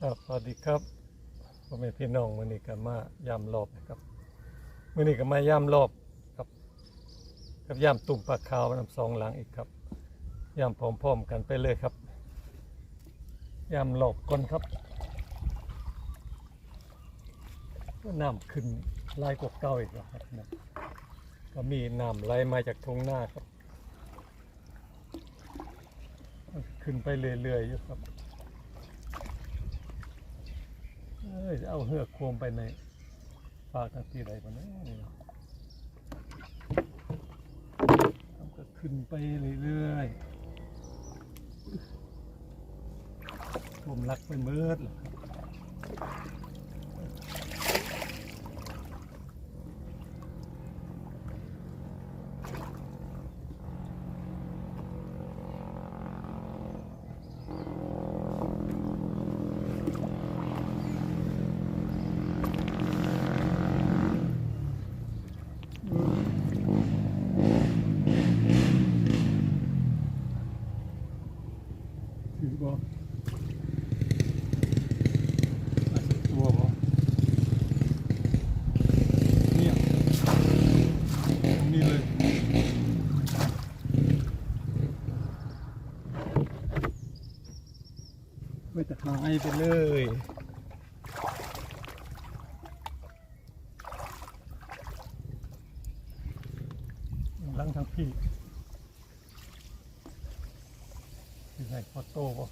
ครับสวัสดีครับพ่อแม่พี่น้องวันนี้ก็มายามรอบนะครับวันนี้ก็มายามรอบครับกับยามตุ่มปลาขาวน้ำสองหลังอีกครับยามพร้อมๆกันไปเลยครับยามรอบก่อนครับก็น้ำขึ้นไล่กว่าเก่าอีกแล้วครับนะก็มีน้ำไหลมาจากทุ่งนาครับ ขึ้นไปเรื่อยๆอยู่ครับ เอ้ยเอาเหือกโคมไปในปากทางที่ไรกันนะนี่เนาะมันก็ขึ้นไปเรื่อยๆผมรักไปเมิดเลยครับถือบ่อาจจะตัวบ่เนี่ยตรงนี้เลยไม่ตะหาย ไปเลยหลังทางพี่ที่ไหนพอโตบ่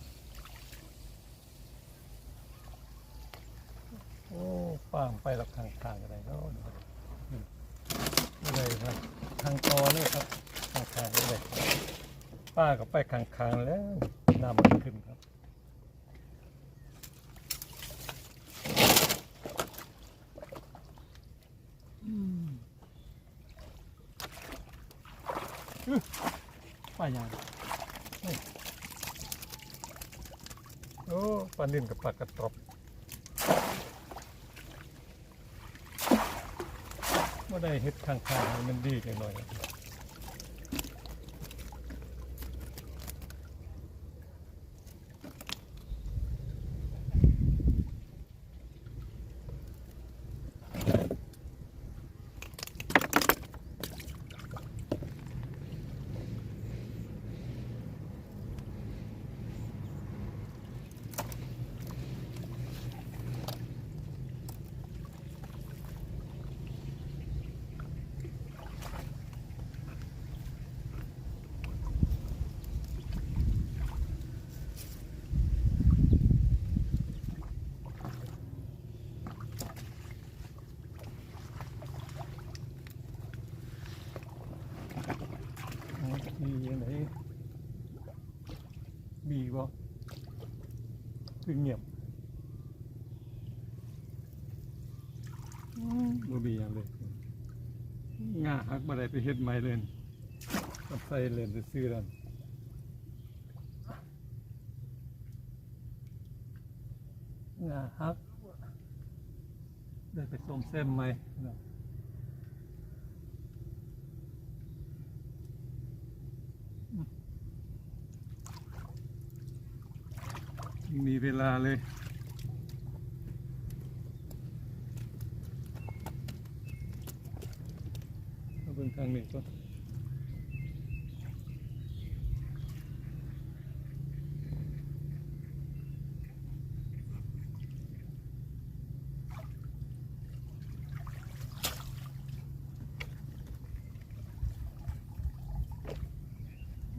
โอ้ป้างไปหลักทางทางอะไรเนาะเลยครับ ทางตอเลยครับ ทางทางนี่เลยป้าก็ไปข้างๆแล้วน้ำมันขึ้นครับ ป้ายางนี่โอ้ปลานินกับปลากระตรบเมื่อได้เห็ดข้างๆมันดีกันหน่อย มีไหนมีบ่คือเงียบบ่มีอย่างเลยงาหักบ่ได้ไปเฮ็ดใหม่เลยกับใส่เล่นซื้อๆนั่นงาหักได้ไปส้มเส้นใหม่ นะมีเวลาเลยมาเบิ่งทางนี้ก่อน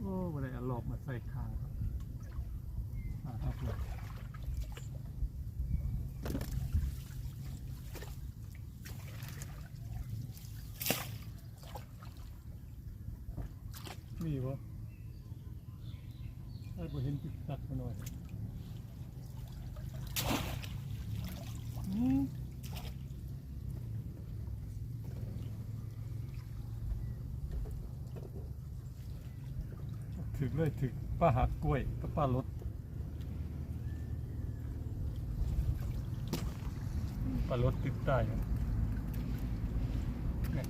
โอ้บ่ได้เอาหลอบมาใส่คางครับอ่าครับผม มีวะถ้าบ่เห็นติดตักมาหน่อยอืมถึกเลยถึกป้าหักกล้วยกับป้ารถป้ารถติดใต้อยู่เนี่ย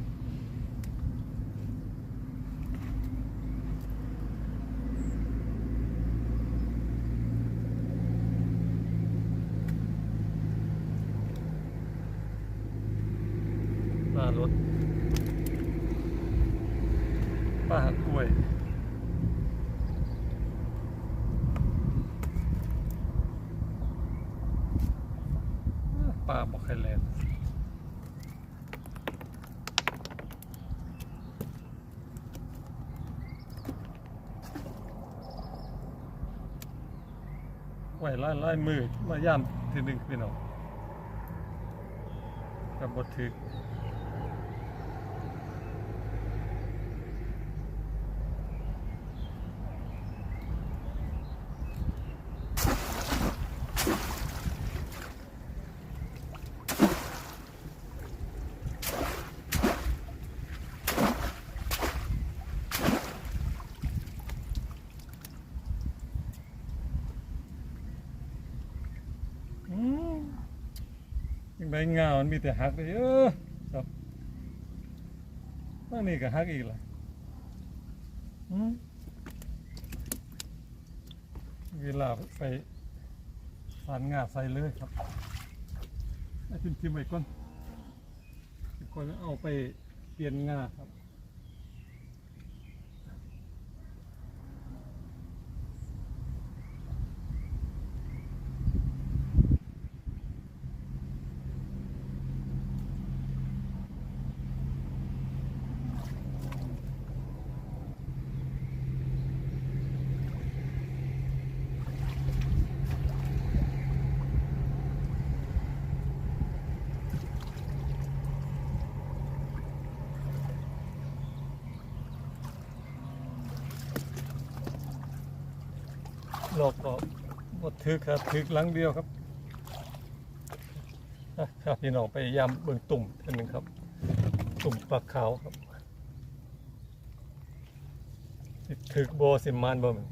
ารถป้ากล้วยป้าบอกใครแลนด์ไหวไล่ไล่มือมาย่ำทีหนึ่งพี่น้องกับบทถึก อืม ยังไงงามันมีแต่หักเลยเออครับอันนี้ก็หักอีกละเวลาใส่ฟานงาใส่เลยครับเอาทิมทิมไว้ก่อนก่อนเอาไปเปลี่ยนงาครับ หลอกก็หมดทึกครับทึกหลังเดียวครับอะครับพี่น้องไปยามเบิ่งตุ่มท่านหนึ่งครับ ตุ่มปลาขาวครับถึกโบสิมานบ่แมัน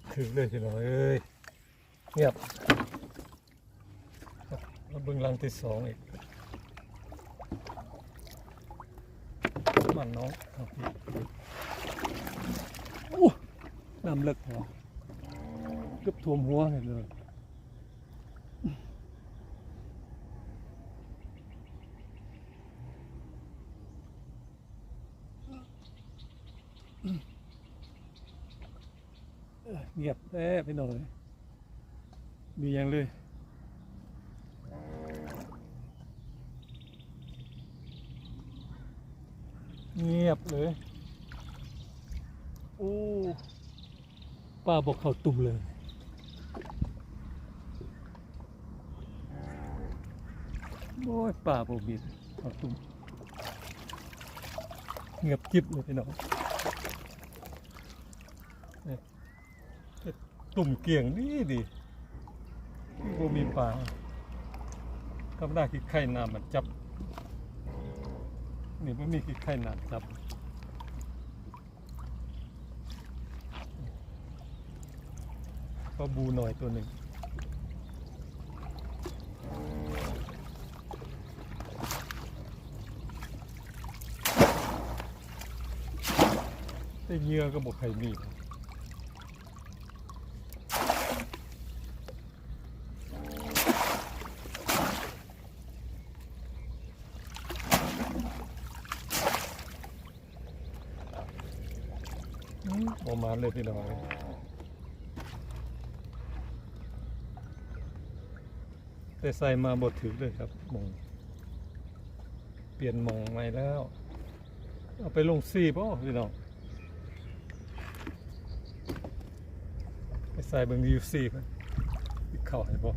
ดถึงเลยพี่น้องเอ้ยเงียบแล้วบึงลังที่สองอีกมันน้องครับน้ำเลิกพอเกือบท่วมหัวเลย เงียบแน่พี่น้อยมีอย่างเลยเงียบเลยโอ้ป้าบอกเขาตุ่มเลยโอ้ยป้าบอกบิดเขาตุ่มเงียบจิบเลยพี่น้อง ตุ่มเกี่ยงดีดีบ่มีปลากับได้ขี้ไข่น้ำมันจับ นี่ไม่มีขี้ไข่น้ำจับก็บูหน่อยตัวหนึ่งแต่เหยื่อก็บอกใครมี ประมาณเลยพี่น้องแต่ใส่มาบดถือเลยครับมองเปลี่ยนมองใหม่แล้ว เอาไปลงซีป่ะพี่น้องไปใส่เบิ่งยูซีไปเข่าให้ป่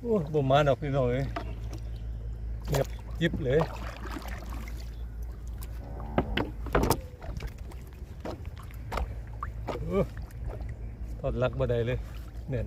โอ้บ่มาดอกพี่น้องเอ้ย ยิบเลยเออถอดลักบ่ได้เลยเนี่ย